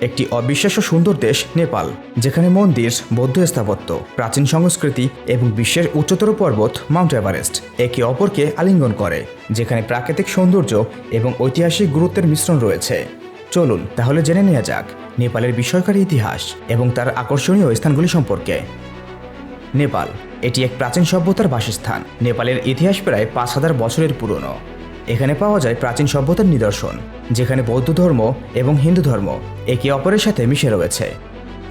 একটি অবিশ্বাস্য সুন্দর দেশ, নেপাল, যেখানে মন্দির, বৌদ্ধ স্থাপত্য, প্রাচীন সংস্কৃতি এবং বিশ্বের উচ্চতর পর্বত মাউন্ট এভারেস্ট একে অপরকে আলিঙ্গন করে, যেখানে প্রাকৃতিক সৌন্দর্য এবং ঐতিহাসিক গুরুত্বের মিশ্রণ রয়েছে। চলুন তাহলে জেনে নেওয়া যাক নেপালের বিস্ময়কারী ইতিহাস এবং তার আকর্ষণীয় স্থানগুলি সম্পর্কে। নেপাল, এটি এক প্রাচীন সভ্যতার বাসস্থান। নেপালের ইতিহাস প্রায় পাঁচ হাজার বছরের পুরনো। এখানে পাওয়া যায় প্রাচীন সভ্যতার নিদর্শন, যেখানে বৌদ্ধ ধর্ম এবং হিন্দু ধর্ম একে অপরের সাথে মিশে রয়েছে।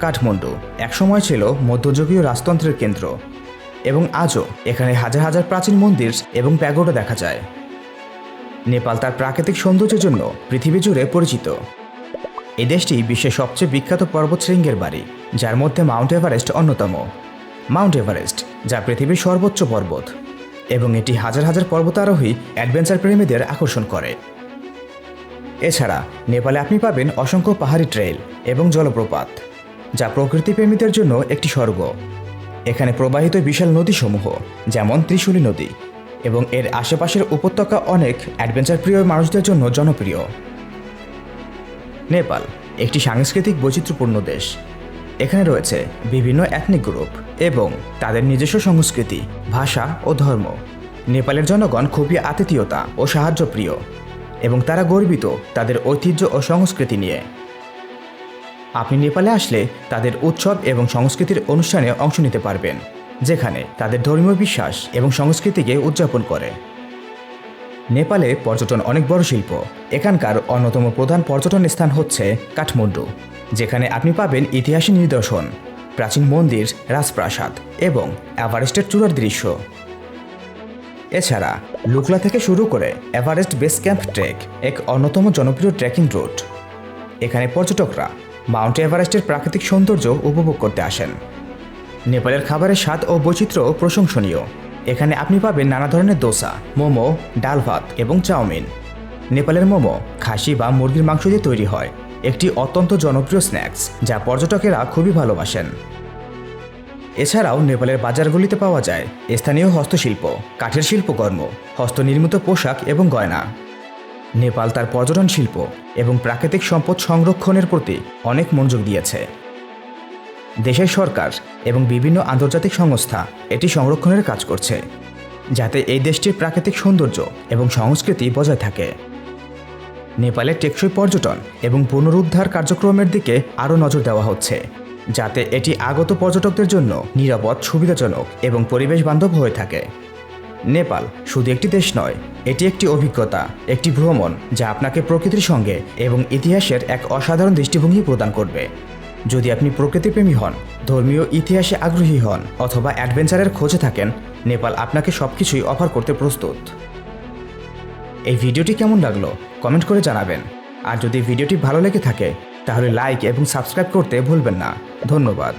কাঠমান্ডু একসময় ছিল মধ্যযুগীয় রাজতন্ত্রের কেন্দ্র এবং আজও এখানে হাজার হাজার প্রাচীন মন্দির এবং প্যাগোডা দেখা যায়। নেপাল তার প্রাকৃতিক সৌন্দর্যের জন্য পৃথিবী জুড়ে পরিচিত। এই দেশটি বিশ্বের সবচেয়ে বিখ্যাত পর্বত শৃঙ্গের বাড়ি, যার মধ্যে মাউন্ট এভারেস্ট অন্যতম। মাউন্ট এভারেস্ট, যা পৃথিবীর সর্বোচ্চ পর্বত। এবং এটি হাজার হাজার পর্বতারোহী অ্যাডভেঞ্চার প্রেমীদের আকর্ষণ করে। এছাড়া, নেপালে আপনি পাবেন অসংখ্য পাহাড়ি ট্রেল এবং জলপ্রপাত, যা প্রকৃতি প্রেমীদের জন্য একটি স্বর্গ। এখানে প্রবাহিত বিশাল নদীসমূহ, যেমন ত্রিশূলী নদী, এবং এর আশেপাশের উপত্যকা অনেক অ্যাডভেঞ্চার প্রিয় মানুষদের জন্য জনপ্রিয়। নেপাল, একটি সাংস্কৃতিক বৈচিত্র্যপূর্ণ দেশ। এখানে রয়েছে বিভিন্ন এথনিক গ্রুপ এবং তাদের নিজস্ব সংস্কৃতি, ভাষা ও ধর্ম। নেপালের জনগণ খুবই আতিথেয়তা ও সাহায্যপ্রিয় এবং তারা গর্বিত তাদের ঐতিহ্য ও সংস্কৃতি নিয়ে। আপনি নেপালে আসলে তাদের উৎসব এবং সংস্কৃতির অনুষ্ঠানে অংশ নিতে পারবেন, যেখানে তাদের ধর্মীয় বিশ্বাস এবং সংস্কৃতিকে উদযাপন করে। নেপালে পর্যটন অনেক বড় শিল্প। এখানকার অন্যতম প্রধান পর্যটন স্থান হচ্ছে কাঠমান্ডু। যেখানে আপনি পাবেন ইতিহাসী নিদর্শন, প্রাচীন মন্দির, রাজপ্রাসাদ এবং এভারেস্টের চূড়ার দৃশ্য। এছাড়া, লুকলা থেকে শুরু করে এভারেস্ট বেস ক্যাম্প ট্রেক এক অন্যতম জনপ্রিয় ট্রেকিং রুট। এখানে পর্যটকরা মাউন্ট এভারেস্টের প্রাকৃতিক সৌন্দর্য উপভোগ করতে আসেন। নেপালের খাবারের স্বাদ ও বৈচিত্র্য প্রশংসনীয়। এখানে আপনি পাবেন নানা ধরনের দোসা, মোমো, ডাল ভাত এবং চাউমিন। নেপালের মোমো, খাসি বা মুরগির মাংস দিয়ে তৈরি হয়। একটি অত্যন্ত জনপ্রিয় স্ন্যাক্স যা পর্যটকেরা খুবই ভালোবাসেন। এছাড়াও নেপালের বাজারগুলিতে পাওয়া যায় স্থানীয় হস্তশিল্প, কাঠের শিল্পকর্ম, হস্তনির্মিত পোশাক এবং গয়না। নেপাল তার পর্যটন শিল্প এবং প্রাকৃতিক সম্পদ সংরক্ষণের প্রতি অনেক মনোযোগ দিয়েছে। দেশের সরকার এবং বিভিন্ন আন্তর্জাতিক সংস্থা এটি সংরক্ষণের কাজ করছে, যাতে এই দেশটির প্রাকৃতিক সৌন্দর্য এবং সংস্কৃতি বজায় থাকে। নেপালে টেকসই পর্যটন এবং পুনরুদ্ধার কার্যক্রমের দিকে আরও নজর দেওয়া হচ্ছে, যাতে এটি আগত পর্যটকদের জন্য নিরাপদ, সুবিধাজনক এবং পরিবেশ বান্ধব হয়ে থাকে। নেপাল শুধু একটি দেশ নয়, এটি একটি অভিজ্ঞতা, একটি ভ্রমণ যা আপনাকে প্রকৃতির সঙ্গে এবং ইতিহাসের এক অসাধারণ দৃষ্টিভঙ্গি প্রদান করবে। যদি আপনি প্রকৃতিপ্রেমী হন, ধর্মীয় ইতিহাসে আগ্রহী হন অথবা অ্যাডভেঞ্চারের খোঁজে থাকেন, নেপাল আপনাকে সবকিছুই অফার করতে প্রস্তুত। এই ভিডিওটি কেমন লাগল কমেন্ট করে জানাবেন। আর যদি ভিডিওটি ভালো লেগে থাকে, তাহলে লাইক এবং সাবস্ক্রাইব করতে ভুলবেন না। ধন্যবাদ।